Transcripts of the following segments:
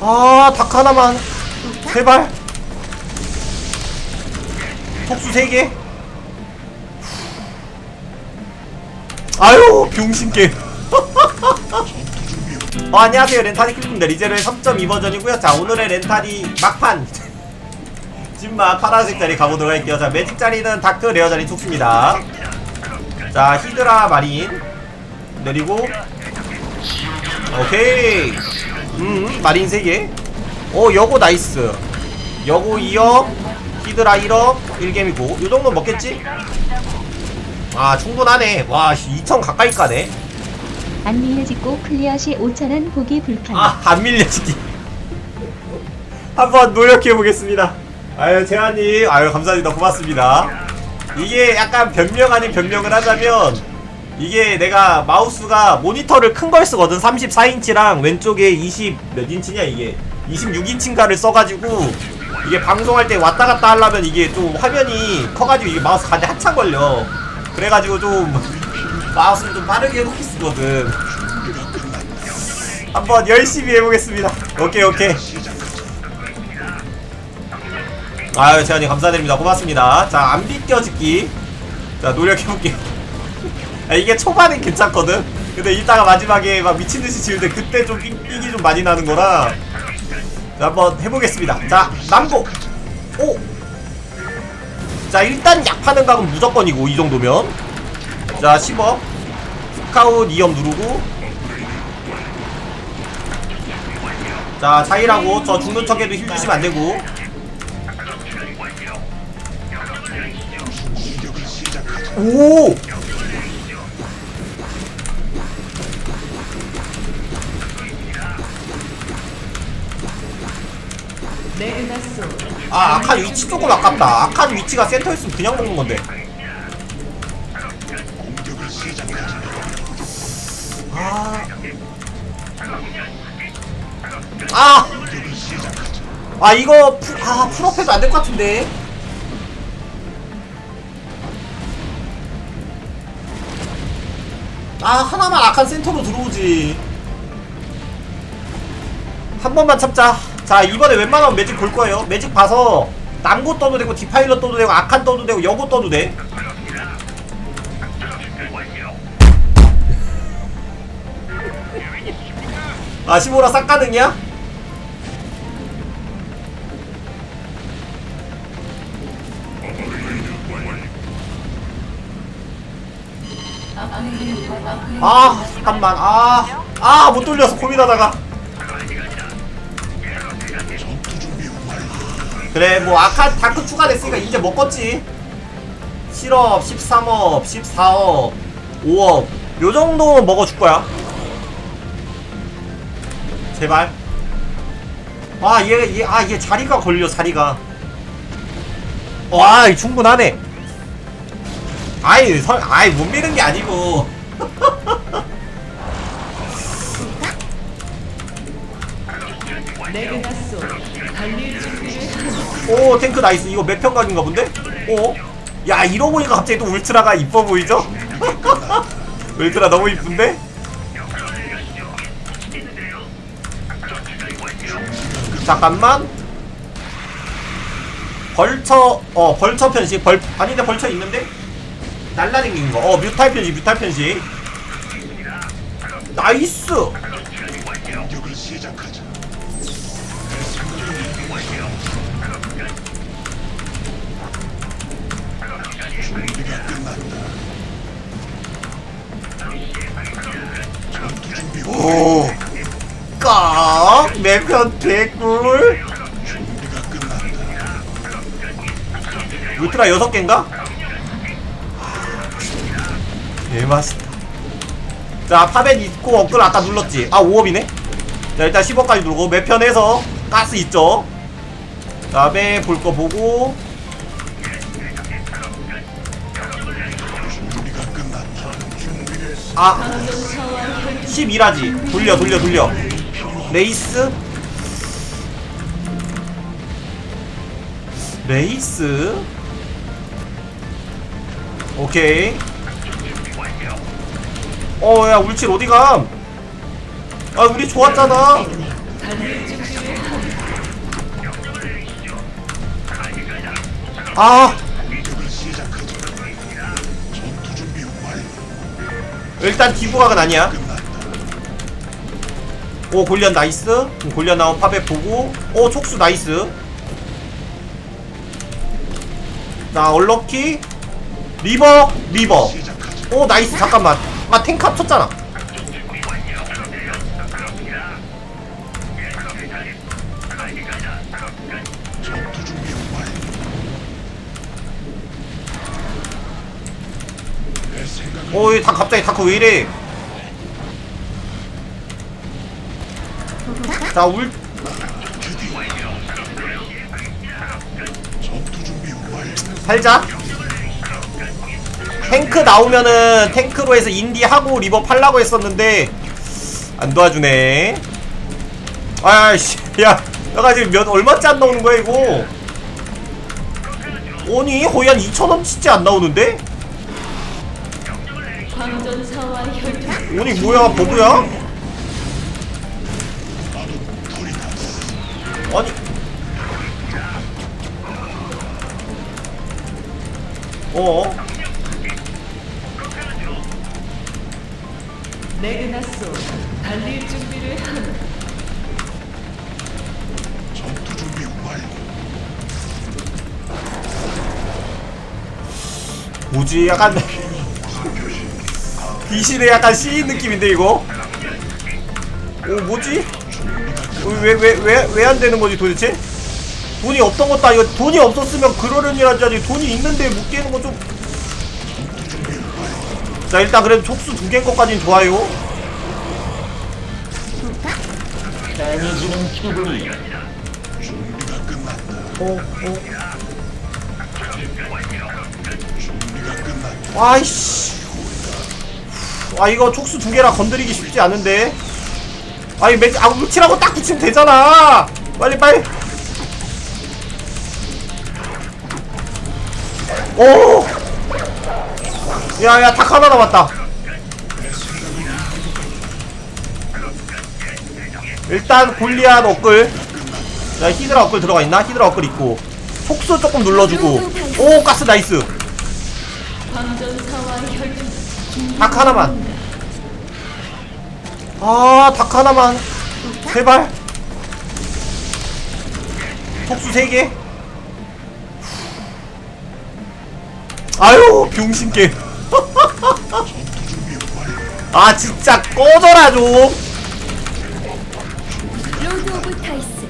아, 닭 하나만. 제발. 폭수 3개. 아유, 병신게. 어, 안녕하세요. 렌탈이 킬입니다. 리제로의 3.2 버전이고요. 자, 오늘의 렌탈이 막판. 찐막 파란색 자리 가보도록 할게요. 자, 매직 자리는 다크 레어 자리 툭습니다. 자, 히드라 마린. 내리고. 오케이. 음, 마린 3개. 오, 여고 나이스. 여고 2억, 히드라 1억, 1gem이고. 요 정도 먹겠지? 아, 충분하네. 와, 2천 가까이 까네. 안 밀려짓고 클리어 시 5천원 보기 불편. 아, 안 밀려지기. 한번 노력해 보겠습니다. 아유, 재환님, 아유, 감사합니다. 고맙습니다. 이게 약간 변명 아닌 변명을 하자면, 이게 내가 마우스가 모니터를 큰 걸 쓰거든. 34인치랑 왼쪽에 20, 몇 인치냐, 이게. 26인치인가를 써가지고, 이게 방송할 때 왔다 갔다 하려면 이게 좀 화면이 커가지고 이게 마우스 가는데 한참 걸려. 그래가지고 좀, 마우스를 좀 빠르게 해놓게 쓰거든. 한번 열심히 해보겠습니다. 오케이 오케이. 아유 재환이 감사드립니다. 고맙습니다. 자 안 비껴짓기. 자 노력해볼게요. 아, 이게 초반엔 괜찮거든. 근데 이따가 마지막에 막 미친 듯이 지을 때 그때 좀 삑, 삑이 좀 많이 나는 거라. 자 한번 해보겠습니다. 자 남고. 오. 자 일단 약 파는 각은 무조건이고 이 정도면. 자 10억. 스카웃 2업 누르고 자 차이라고 저 죽는 척해도 힐 주시면 안되고 오! 아 아칸 위치 조금 아깝다. 아칸 위치가 센터였으면 그냥 먹는 건데. 아. 아! 아 이거 푸, 아 풀업해도 안 될 것 같은데. 아 하나만 악한 센터로 들어오지. 한 번만 참자 자 이번에 웬만하면 매직 볼 거예요 매직 봐서 남고 떠도 되고 디파일러 떠도 되고 악한 떠도 되고 여고 떠도 돼 아, 15라 싹 가능이야? 아, 잠깐만. 아, 아, 못 돌려서 고민하다가. 그래, 뭐, 아카 다크 추가됐으니까 이제 먹겠지. 7업, 13업, 14업, 5업. 요 정도 먹어줄 거야. 제발. 아, 얘, 얘, 아, 얘 자리가 걸려, 자리가. 와, 이 충분하네. 아이, 설, 아이, 못 미는 게 아니고. 오, 탱크 나이스. 이거 몇 평각인가 본데? 오. 야, 이러고 보니까 갑자기 또 울트라가 이뻐 보이죠? 울트라 너무 이쁜데? 잠깐만 벌처 어 벌처 편식 벌 아닌데 벌처 있는데 날라다니는 거어 뮤탈 편식 뮤탈 편식 나이스 오 깍! 내편 개꿀! 울트라 6개인가? 개맛있다 자 파벤 있고 업글 아까 눌렀지 아 5업이네 자 일단 10업까지 누르고 매편에서 가스 있죠 그 다음에 볼 거 보고 아 12라지. 돌려 돌려 돌려. 레이스. 레이스. 오케이. 어야 울칠 어디가 아 우리 좋았잖아. 아. 일단 디부각은 아니야. 오 골리앗 나이스. 음, 골리앗 나온 파베 보고. 오 촉수 나이스. 자 얼럭키. 리버 리버. 오 나이스. 잠깐만. 아 탱크 합쳤잖아. 오이 다 갑자기 다크 왜 이래 자울 살자 탱크 나오면은 탱크로 해서 인디 하고 리버 팔라고 했었는데 안 도와주네 아이씨 야 내가 지금 몇 얼마째 안 나오는 거야 이거 아니 거의 한 2천 원치째 안 나오는데? 아니 뭐야 버그야? 어? 내그나소 달릴 준비를 한다. 뭐지 약간 귀신의 약간 시인 느낌인데 이거? 오 뭐지? 왜왜왜 왜 안 되는 거지 도대체? 돈이 없던 것도 아니고 돈이 없었으면 그러려니 하지 돈이 있는데 못 깨는 거 좀. 자 일단 그래도 촉수 두 개인 것까지는 좋아요. 강해지는 기분이 어, 어. 아이씨. 아, 이거 촉수 두 개라 건드리기 쉽지 않은데. 아니, 매, 아, 물치라고 딱 붙이면 되잖아! 빨리, 빨리! 오! 야, 야, 닭 하나 남았다. 일단, 골리앗 업글. 자, 히드라 업글 들어가 있나? 히드라 업글 있고. 속수 조금 눌러주고. 오, 가스 나이스. 닭 하나만. 아, 닭 하나만. 제발. 속수 세 개. 아유, 병신게. 아, 진짜 꺼져라 좀. 로드 오브 타이스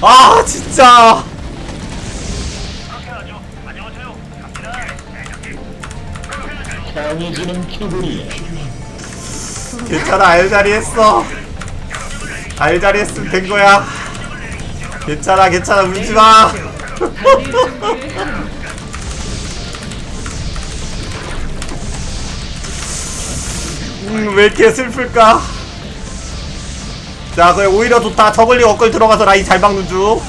아, 진짜. 강해지는 기분이 괜찮아, 알자리 했어. 알자리 했으면 된 거야. 괜찮아, 괜찮아, 울지 마. 음, 왜 이렇게 슬플까? 자, 그래, 오히려 좋다. 저글링 업글 들어가서 라인 잘 막는 중.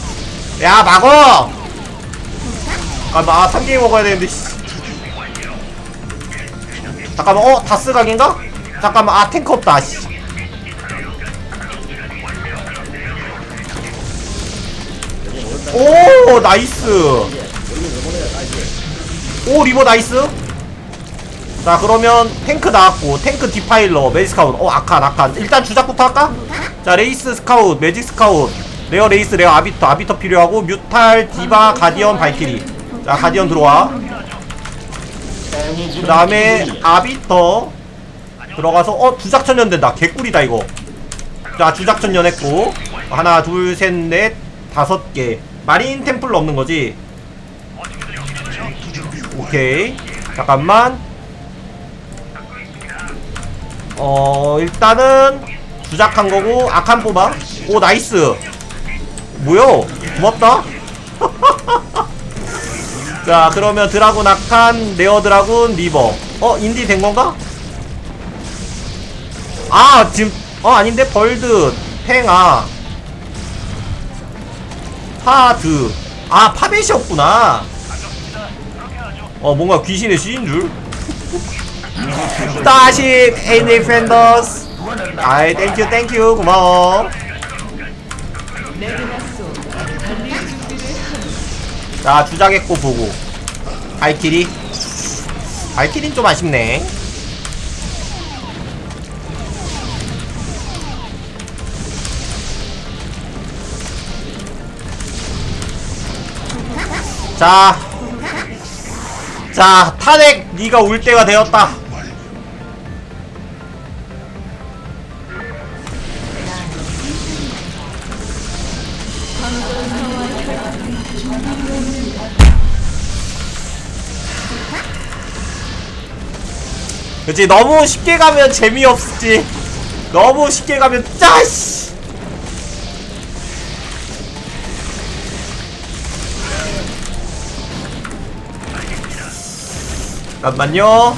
야, 막어! 아, 3개이 먹어야 되는데, 씨. 잠깐만, 어? 다스 각인가? 잠깐만, 아, 탱크 없다, 씨. 오, 나이스. 오, 리버 나이스. 자 그러면 탱크 나왔고 탱크 디파일러 매직 스카웃. 어 아칸 아칸. 일단 주작부터 할까? 자 레이스 스카웃 매직 스카웃. 레어 레이스 레어 아비터. 아비터 필요하고 뮤탈 디바 가디언 발키리. 자 가디언 들어와. 그 다음에 아비터 들어가서 어 주작천년 된다. 개꿀이다 이거. 자 주작천년 했고. 하나 둘 셋 넷 다섯 개 마린 템플 없는 거지? 오케이. 잠깐만. 어 일단은 주작한 거고 아칸 뽑아. 오 나이스. 뭐야 고맙다. 자 그러면 드라군 아칸 네어 드라군 리버. 어 인디 된 건가? 아 지금 어 아닌데? 벌드. 팽아 파드. 아 파벳이었구나. 어 뭔가 귀신의 시인 줄? 따식 에이니 팬더스 아이 땡큐 땡큐 고마워. 자 주작했고 보고. 발키리? 발키린 좀 아쉽네 자, 자 탄핵 네가 올 때가 되었다. 그치 너무 쉽게 가면 재미없지. 너무 쉽게 가면 짜씨 잠깐만요.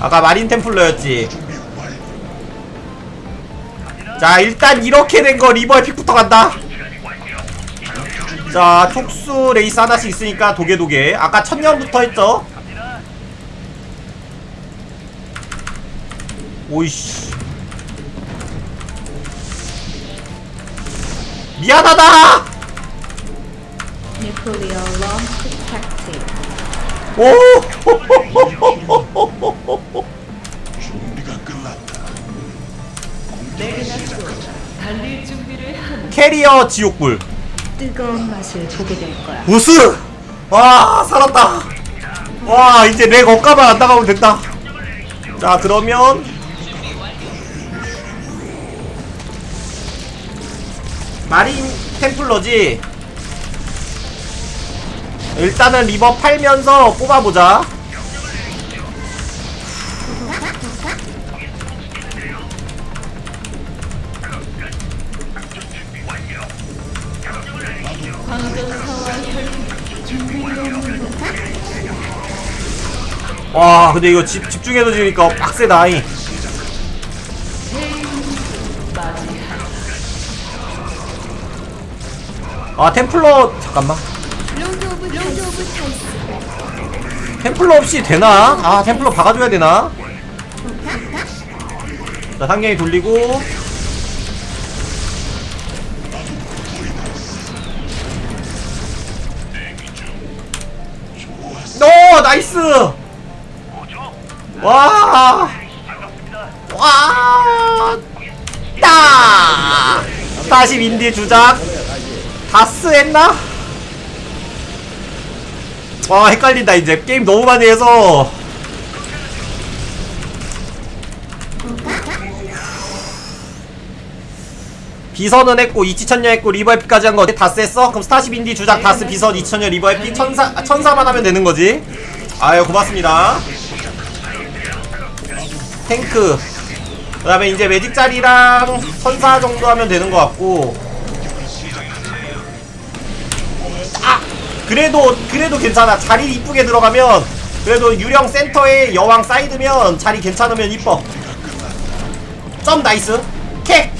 아까 마린 템플러였지. 자 일단 이렇게 된 거 리버의 픽부터 간다. 자 촉수 레이스 하나씩 있으니까 도개도개. 아까 천년부터 했죠? 오이씨. 미안하다 오! 레그나소 달릴 준비를 하는 캐리어 지옥불. 뜨거운 맛을 보게 될 거야. 우스 와 살았다. 와 이제 내 것가만 안 나가면 된다. 자 그러면 마린 템플러지 일단은 리버 팔면서 뽑아보자 와 근데 이거 집, 집중해서 지니까 빡세다 이. 맞이한 아 템플러 잠깐만 템플러 없이 되나? 아 템플러 박아줘야 되나? 자 상경이 돌리고 오 나이스 와 와! 따! 40인디 주작 다스 했나? 와 헷갈린다 이제. 게임 너무 많이 해서. 비선은 했고 이치천년 했고 리버에픽까지 한 거 다스 했어? 그럼 스타쉽 인디 주작 다스 비선 이치천년 리버에픽 천사 아, 천사만 하면 되는 거지. 아유 고맙습니다. 탱크. 그 다음에 이제 매직 자리랑 천사 정도 하면 되는 것 같고. 아 그래도 그래도 괜찮아. 자리 이쁘게 들어가면 그래도 유령 센터에 여왕 사이드면 자리 괜찮으면 이뻐. 점 나이스. 캐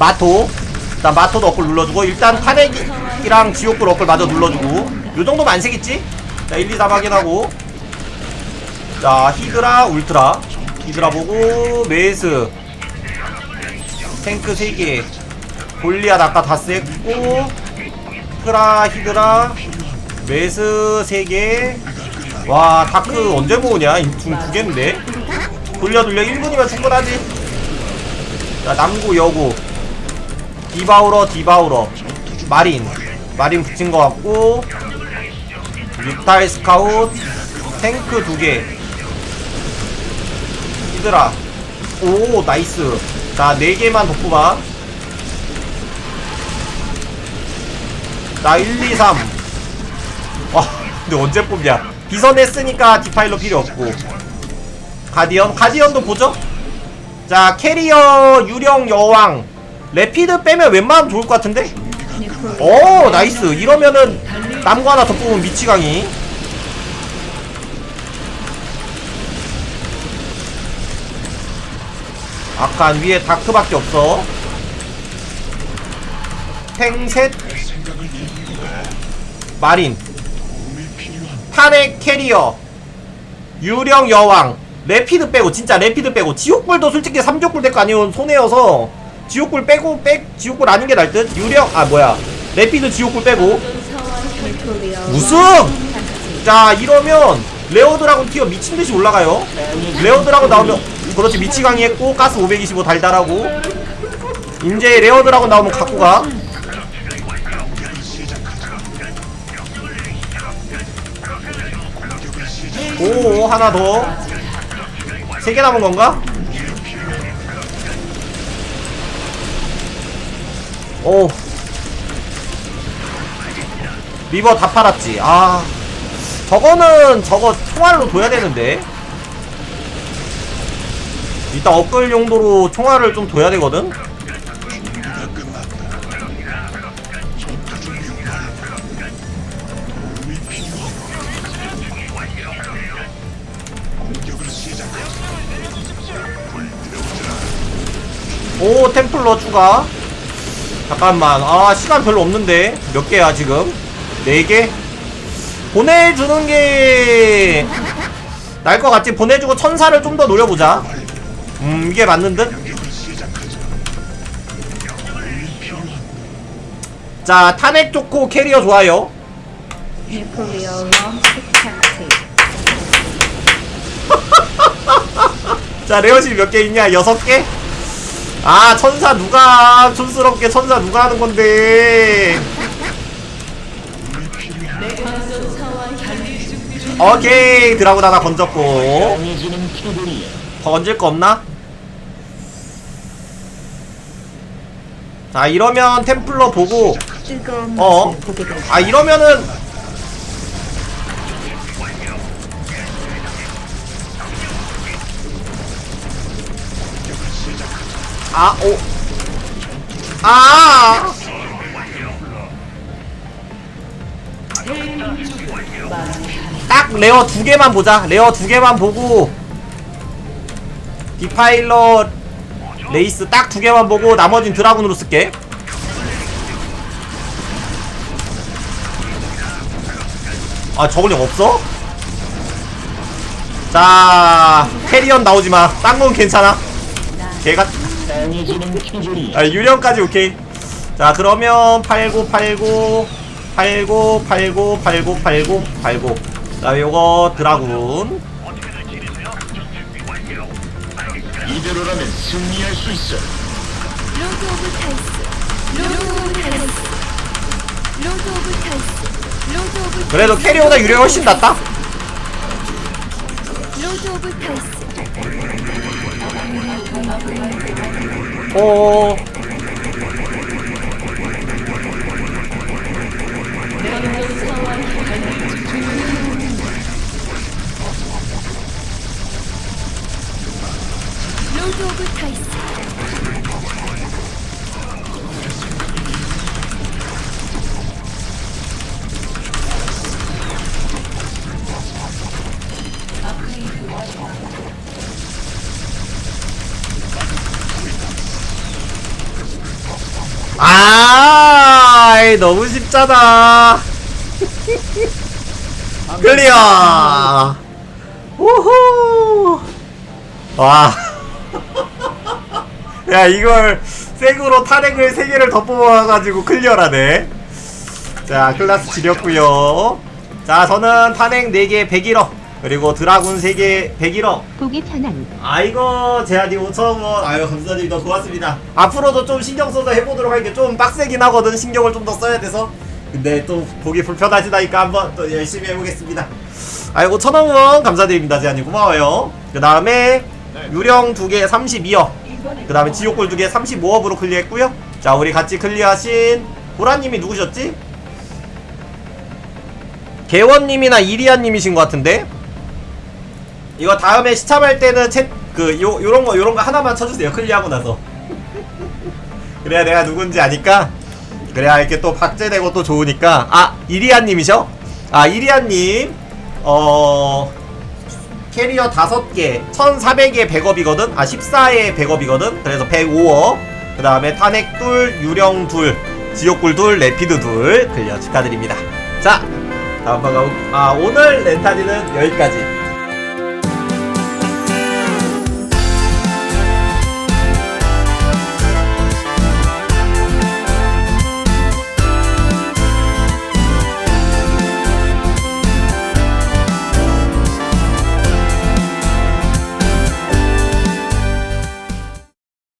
마토. 일단 마토도 어플 눌러주고 일단 탄핵이랑 지옥불 어플 마저 눌러주고. 요정도면 안세겠지? 자 1, 2, 3 확인하고. 자 히드라 울트라. 히드라 보고 메이스. 탱크 3개. 골리앗 아까 다스 했고 히드라 히드라 메스 3개. 와 다크 언제 모으냐? 두 개인데? 돌려 돌려. 1분이면 충분하지. 자 남구 여구. 디바우러 디바우러. 마린. 마린 붙인 것 같고. 뮤탈 스카웃. 탱크 두개. 히드라. 오 나이스. 자 4개만 돋구마 나 1, 2, 3. 와, 근데 언제 뽑냐? 비선 했으니까 디파일러 필요 없고. 가디언? 가디언도 보죠? 자, 캐리어, 유령, 여왕. 레피드 빼면 웬만하면 좋을 것 같은데? 오, 나이스. 이러면은 남고 하나 더 뽑으면 미치광이. 아칸 위에 다크밖에 없어. 탱셋 마린 탄핵 캐리어 유령 여왕 레피드 빼고 진짜 레피드 빼고 지옥불도 솔직히 3족불 될거 아니면 손해여서 지옥불 빼고 백 지옥불 아닌 게 날 듯? 유령 아 뭐야. 레피드 지옥불 빼고. 우승 자 이러면 레어 드라곤 티어 미친듯이 올라가요. 레어 드라곤 나오면 그렇지 미치광이 했고 가스 525 달달하고. 이제 레어 드라곤 나오면 갖고 가 오 하나 더 세 개 남은 건가? 오. 리버 다 팔았지. 아. 저거는 저거 총알로 둬야 되는데. 이따 업글 용도로 총알을 좀 둬야 되거든 오 템플러 추가. 잠깐만. 아 시간 별로 없는데. 몇 개야 지금? 네 개? 보내주는 게 날 것 같지? 보내주고 천사를 좀 더 노려보자. 음 이게 맞는 듯 자 탄핵 좋고 캐리어 좋아요. 자 레어실 몇개 있냐? 여섯 개? 아 천사 누가 촌스럽게 천사 누가 하는 건데 오케이 드라군 하나 건졌고 더 건질 거 없나? 자 이러면 템플러 보고 어? 아 이러면은 아 오. 아 딱 레어 두 개만 보자. 레어 두 개만 보고 디파일러 레이스 딱 두 개만 보고 나머진 드라군으로 쓸게. 아 저글링 없어? 자 캐리언 나오지 마. 딴 건 괜찮아. 걔가 아 유령까지 오케이. 자 그러면 89 89 89 89 89 89 89자 요거 드라군. 이대로라면 승리할 수 있어. 로드 오브 타이스 로드 오브 타이스 로드 오브 타이스 로드 오브 그래도 캐리어보다 유령이 훨씬 낫다? 로드 오브 타이스 준비를 로드 오브 타이스 아 너무 쉽잖아 클리어 우후 와. 야, 이걸 생으로 탄핵을 3개를 더 뽑아가지고 클리어라네. 자, 클라스 지렸구요 자, 저는 탄핵 4개 101억. 그리고 드라군 3개 101억. 보기 편한 아, 이거 제한이 5천원. 아유, 감사드립니다. 고맙습니다. 앞으로도 좀 신경 써서 해보도록 할게요. 좀 빡세긴 하거든. 신경을 좀 더 써야 돼서. 근데 또 보기 불편하시다니까 한번 또 열심히 해보겠습니다. 아이고, 천원 감사드립니다. 제한이 고마워요. 그 다음에 유령 2개 32억. 그 다음에 지옥골 2개 35억으로 클리어했고요 자 우리 같이 클리어하신 보라님이 누구셨지? 개원님이나 이리아님이신 것 같은데 이거 다음에 시참할 때는 챗 그 요 요런 거 요런 거 하나만 쳐주세요. 클리어하고 나서. 그래야 내가 누군지 아니까. 그래야 이렇게 또 박제되고 또 좋으니까. 아 이리아님이셔? 아 이리아님 어 캐리어 5개 1400에 100업이거든? 아 14에 100업이거든? 그래서 105업 그 다음에 탄핵 둘 유령 둘 지옥굴 둘 레피드 둘. 클리어 축하드립니다. 자 다음 방송. 아 오늘 렌타지는 여기까지